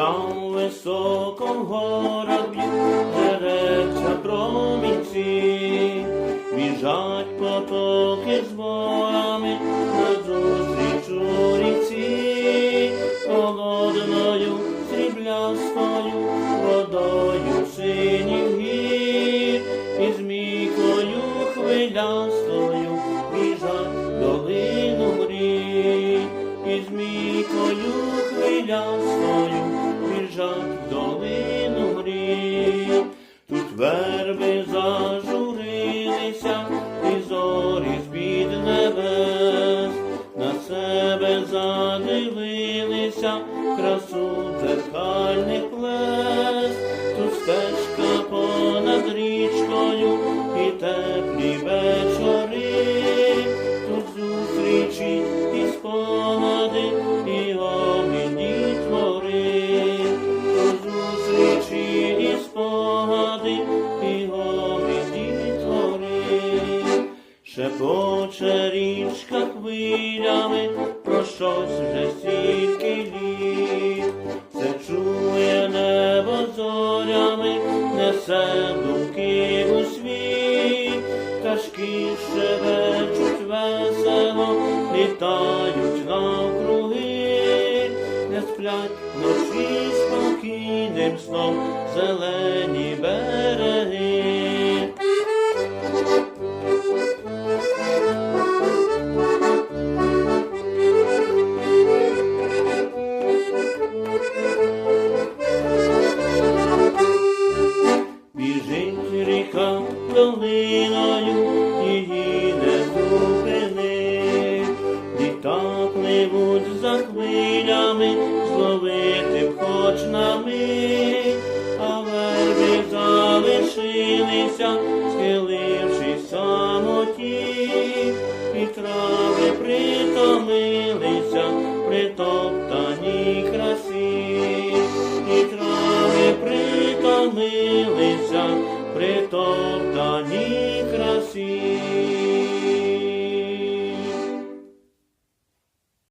оком город б'ють, деревця промінці, біжать потоки з ворами назустріч у ріці, холодною сріблястою водою синіх гір, і змійкою хвилястою біжать долину мрій, і змійкою хвилястою біжать долину мрій. Тут верби зажурилися, і зорі з-під небес, на себе задивилися, красу дзеркальних плес, Шепоче річка хвилями про щось вже стільки літ, це чує небо зорями, несе думки у світ, пташки щебечуть весело, літають навкруги, не сплять вночі спокійним сном зелені береги. За хвилями, зловити хоч на мить, а верби залишилися, схилившись самоті, і трави притомилися, притоптаній красі, і трави притомилися, притоптаній